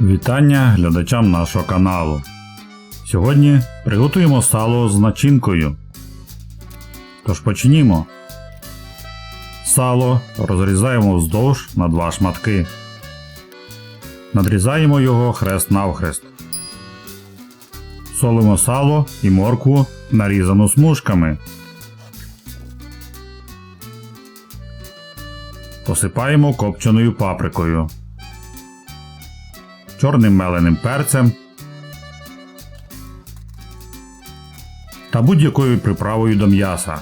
Вітання глядачам нашого каналу. Сьогодні приготуємо сало з начинкою. Тож почнімо. Сало розрізаємо вздовж на два шматки. Надрізаємо його хрест навхрест. Солимо сало і моркву нарізану смужками. Посипаємо копченою паприкою чорним меленим перцем та будь-якою приправою до м'яса.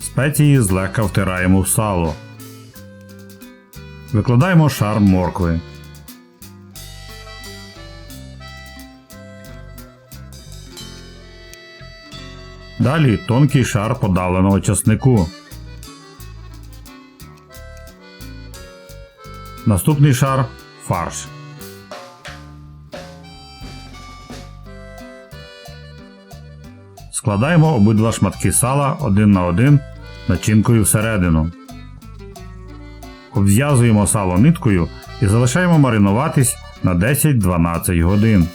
Спеції злегка втираємо в сало. Викладаємо шар моркви. Далі тонкий шар подавленого часнику. Наступний шар фарш. Складаємо обидва шматки сала один на один начинкою всередину. Обв'язуємо сало ниткою і залишаємо маринуватись на 10-12 годин.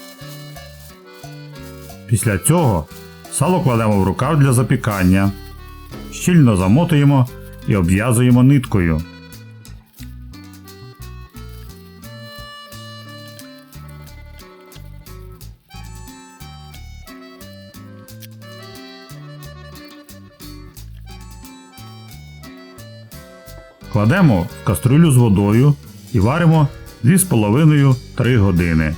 Після цього сало кладемо в рукав для запікання, щільно замотуємо і обв'язуємо ниткою. Кладемо в каструлю з водою і варимо 2,5-3 години.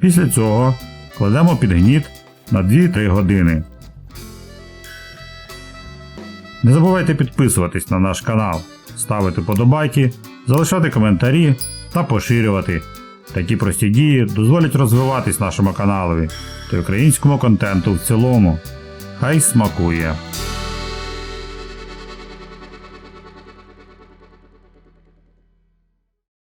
Після цього кладемо під гніт на 2-3 години. Не забувайте підписуватись на наш канал, ставити подобайки, залишати коментарі та поширювати. Такі прості дії дозволять розвиватись нашому каналові та українському контенту в цілому. Hej, smakuje!